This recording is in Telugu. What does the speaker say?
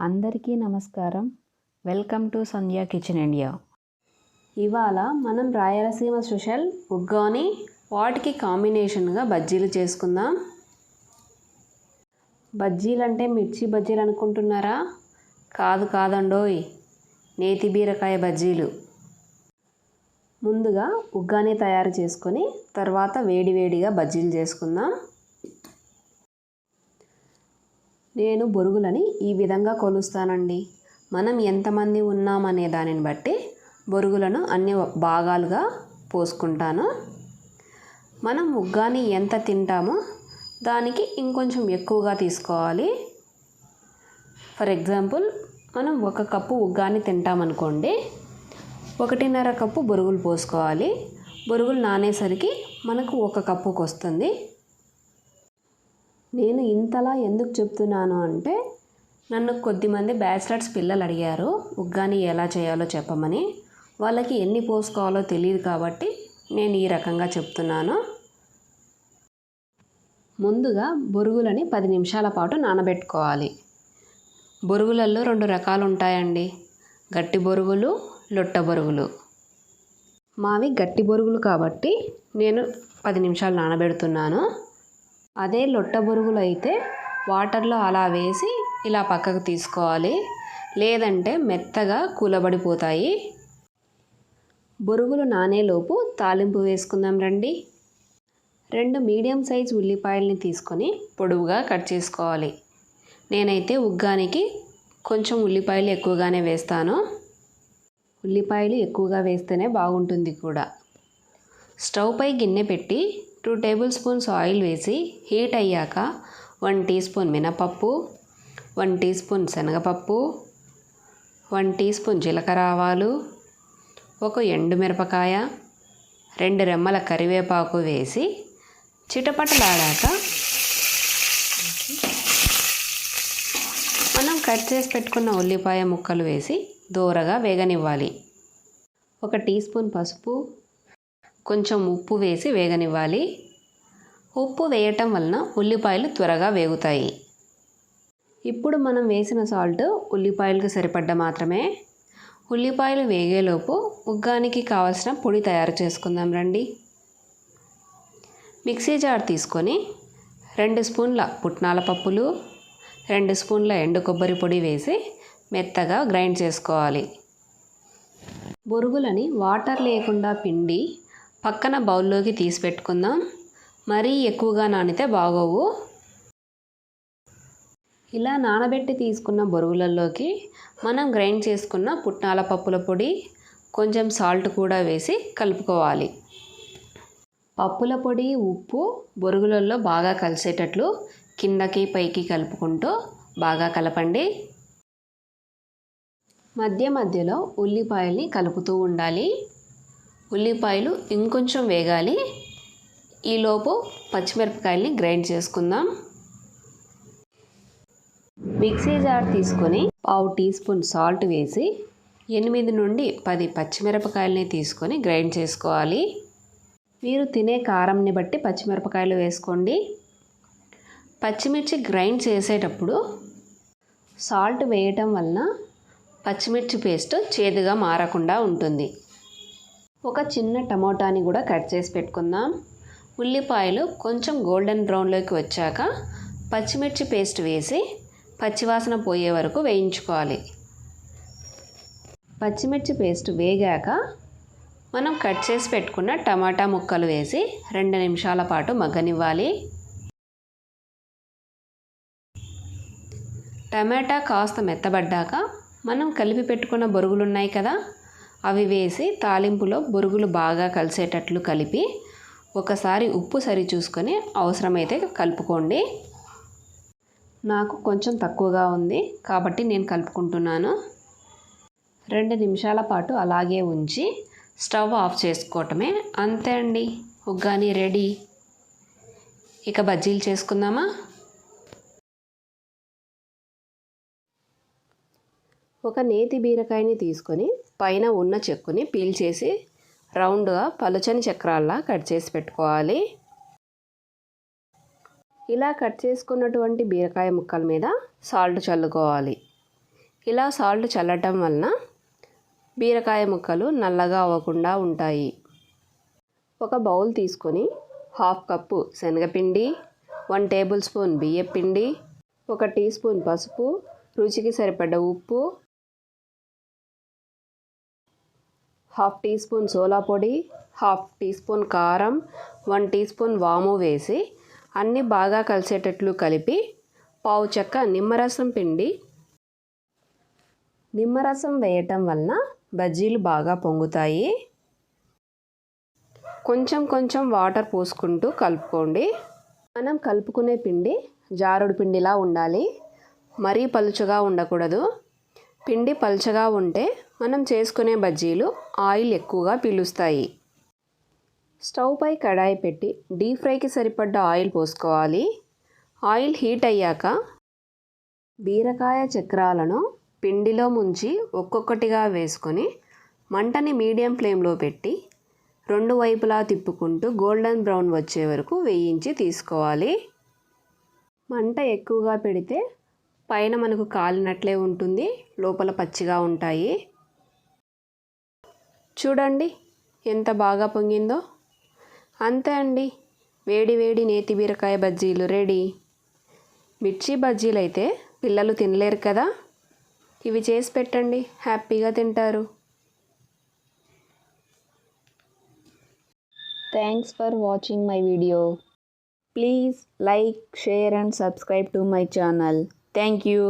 అందరికీ నమస్కారం. Welcome to Sandhya kitchen India. ఇవాళ మనం రాయలసీమ స్పెషల్ ఉగ్గాని వాటికి కాంబినేషన్గా బజ్జీలు చేసుకుందాం. బజ్జీలు అంటే మిర్చి బజ్జీలు అనుకుంటున్నారా? కాదు కాదండోయ్ నేతి బీరకాయ బజ్జీలు. ముందుగా ఉగ్గాని తయారు చేసుకొని తర్వాత వేడివేడిగా బజ్జీలు చేసుకుందాం. నేను బొరుగులని ఈ విధంగా కొలుస్తానండి. మనం ఎంతమంది ఉన్నామనే దానిని బట్టి బొరుగులను అన్ని భాగాలుగా పోసుకుంటాను. మనం ఉగ్గాని ఎంత తింటామో దానికి ఇంకొంచెం ఎక్కువగా తీసుకోవాలి. ఫర్ ఎగ్జాంపుల్ మనం ఒక కప్పు ఉగ్గాని తింటామనుకోండి ఒకటిన్నర కప్పు బొరుగులు పోసుకోవాలి. బొరుగులు నానేసరికి మనకు ఒక కప్పుకు వస్తుంది నేను ఇంతలా ఎందుకు చెప్తున్నాను అంటే నన్ను కొద్దిమంది బ్యాచిలర్స్ పిల్లలు అడిగారు ఉగ్గాని ఎలా చేయాలో చెప్పమని. వాళ్ళకి ఎన్ని పోసుకోవాలో తెలియదు కాబట్టి నేను ఈ రకంగా చెప్తున్నాను. ముందుగా బొరుగులని పది నిమిషాల పాటు నానబెట్టుకోవాలి. బొరుగులలో రెండు రకాలు ఉంటాయండి గట్టి బొరుగులు లొట్ట బొరుగులు. మావి గట్టి బొరుగులు కాబట్టి నేను పది నిమిషాలు నానబెడుతున్నాను. అదే లొట్ట బొరుగులు అయితే వాటర్లో అలా వేసి ఇలా పక్కకు తీసుకోవాలి. లేదంటే మెత్తగా కూలబడిపోతాయి. బొరుగులు నానేలోపు తాలింపు వేసుకుందాం రండి. రెండు మీడియం సైజ్ ఉల్లిపాయల్ని తీసుకొని పొడవుగా కట్ చేసుకోవాలి. నేనైతే ఉగ్గానికి కొంచెం ఉల్లిపాయలు ఎక్కువగానే వేస్తాను. ఉల్లిపాయలు ఎక్కువగా వేస్తేనే బాగుంటుంది కూడా. స్టవ్ పై గిన్నె పెట్టి టూ టేబుల్ స్పూన్స్ ఆయిల్ వేసి హీట్ అయ్యాక వన్ టీ స్పూన్ మినపప్పు వన్ టీ స్పూన్ శనగపప్పు వన్ టీ స్పూన్ జీలకర్ర ఆవాలు ఒక ఎండుమిరపకాయ రెండు రెమ్మల కరివేపాకు వేసి చిటపటలాడాక మనం కట్ చేసి పెట్టుకున్న ఉల్లిపాయ ముక్కలు వేసి దూరగా వేగనివ్వాలి. ఒక టీ స్పూన్ పసుపు కొంచెం ఉప్పు వేసి వేగనివ్వాలి. ఉప్పు వేయటం వలన ఉల్లిపాయలు త్వరగా వేగుతాయి. ఇప్పుడు మనం వేసిన సాల్ట్ ఉల్లిపాయలకు సరిపడ్డ మాత్రమే. ఉల్లిపాయలు వేగేలోపు ఉగ్గానికి కావలసిన పొడి తయారు చేసుకుందాం రండి. మిక్సీ జార్ తీసుకొని రెండు స్పూన్ల పుట్నాల పప్పులు రెండు స్పూన్ల ఎండు కొబ్బరి పొడి వేసి మెత్తగా గ్రైండ్ చేసుకోవాలి. బొరుగులని వాటర్ లేకుండా పిండి పక్కన బౌల్లోకి తీసి పెట్టుకుందాం. మరీ ఎక్కువగా నానితే బాగోవు. ఇలా నానబెట్టి తీసుకున్న బొరుగులలోకి మనం గ్రైండ్ చేసుకున్న పుట్నాల పప్పుల పొడి కొంచెం సాల్ట్ కూడా వేసి కలుపుకోవాలి. పప్పుల పొడి ఉప్పు బొరుగులలో బాగా కలిసేటట్లు కిందకి పైకి కలుపుకుంటూ బాగా కలపండి. మధ్య మధ్యలో ఉల్లిపాయల్ని కలుపుతూ ఉండాలి. ఉల్లిపాయలు ఇంకొంచెం వేగాలి. ఈలోపు పచ్చిమిరపకాయల్ని గ్రైండ్ చేసుకుందాం. మిక్సీ జార్ తీసుకొని పావు టీ స్పూన్ సాల్ట్ వేసి ఎనిమిది నుండి పది పచ్చిమిరపకాయలని తీసుకొని గ్రైండ్ చేసుకోవాలి. మీరు తినే కారంని బట్టి పచ్చిమిరపకాయలు వేసుకోండి. పచ్చిమిర్చి గ్రైండ్ చేసేటప్పుడు సాల్ట్ వేయటం వలన పచ్చిమిర్చి పేస్ట్ చేదుగా మారకుండా ఉంటుంది. ఒక చిన్న టమోటాని కూడా కట్ చేసి పెట్టుకుందాం. ఉల్లిపాయలు కొంచెం గోల్డెన్ బ్రౌన్లోకి వచ్చాక పచ్చిమిర్చి పేస్ట్ వేసి పచ్చివాసన పోయే వరకు వేయించుకోవాలి. పచ్చిమిర్చి పేస్ట్ వేగాక మనం కట్ చేసి పెట్టుకున్న టమాటా ముక్కలు వేసి రెండు నిమిషాల పాటు మగ్గనివ్వాలి. టమాటా కాస్త మెత్తబడ్డాక మనం కలిపి పెట్టుకున్న బొరుగులు ఉన్నాయి కదా అవి వేసి తాలింపులో బొరుగులు బాగా కలిసేటట్లు కలిపి ఒకసారి ఉప్పు సరి చూసుకొని అవసరమైతే కలుపుకోండి. నాకు కొంచెం తక్కువగా ఉంది కాబట్టి నేను కలుపుకుంటున్నాను. రెండు నిమిషాల పాటు అలాగే ఉంచి స్టవ్ ఆఫ్ చేసుకోవటమే అంతే అండి. ఉగ్గాని రెడీ. ఇక బజ్జీలు చేసుకుందామా? ఒక నేతి బీరకాయని తీసుకొని పైన ఉన్న చెక్కుని పీల్ చేసి రౌండ్గా పలుచని చక్రాల్లా కట్ చేసి పెట్టుకోవాలి. ఇలా కట్ చేసుకున్నటువంటి బీరకాయ ముక్కల మీద సాల్ట్ చల్లుకోవాలి. ఇలా సాల్ట్ చల్లటం వలన బీరకాయ ముక్కలు నల్లగా అవ్వకుండా ఉంటాయి. ఒక బౌల్ తీసుకొని హాఫ్ కప్పు శనగపిండి వన్ టేబుల్ స్పూన్ బియ్యపిండి ఒక టీ స్పూన్ పసుపు రుచికి సరిపడ్డ ఉప్పు హాఫ్ టీ స్పూన్ సోలా పొడి హాఫ్ టీ స్పూన్ కారం వన్ టీ స్పూన్ వాము వేసి అన్నీ బాగా కలిసేటట్లు కలిపి పావు చెక్క నిమ్మరసం పిండి. నిమ్మరసం వేయటం వలన బజ్జీలు బాగా పొంగుతాయి. కొంచెం కొంచెం వాటర్ పోసుకుంటూ కలుపుకోండి. మనం కలుపుకునే పిండి జారుడు పిండిలా ఉండాలి. మరీ పలుచగా ఉండకూడదు. పిండి పలుచగా ఉంటే మనం చేసుకునే బజ్జీలు ఆయిల్ ఎక్కువగా పీలుస్తాయి. స్టవ్ పై కడాయి పెట్టి డీప్ ఫ్రైకి సరిపడ్డ ఆయిల్ పోసుకోవాలి. ఆయిల్ హీట్ అయ్యాక బీరకాయ చక్రాలను పిండిలో ముంచి ఒక్కొక్కటిగా వేసుకొని మంటని మీడియం ఫ్లేమ్లో పెట్టి రెండు వైపులా తిప్పుకుంటూ గోల్డెన్ బ్రౌన్ వచ్చే వరకు వేయించి తీసుకోవాలి. మంట ఎక్కువగా పెడితే పైన మనకు కాలినట్లే ఉంటుంది లోపల పచ్చిగా ఉంటాయి. చూడండి ఎంత బాగా పొంగిందో. అంతే అండి. వేడి వేడి నేతి బీరకాయ బజ్జీలు రెడీ. మిర్చి బజ్జీలు అయితే పిల్లలు తినలేరు కదా. ఇవి చేసి పెట్టండి. హ్యాపీగా తింటారు. Thanks for watching my video please like share and subscribe to my channel thank you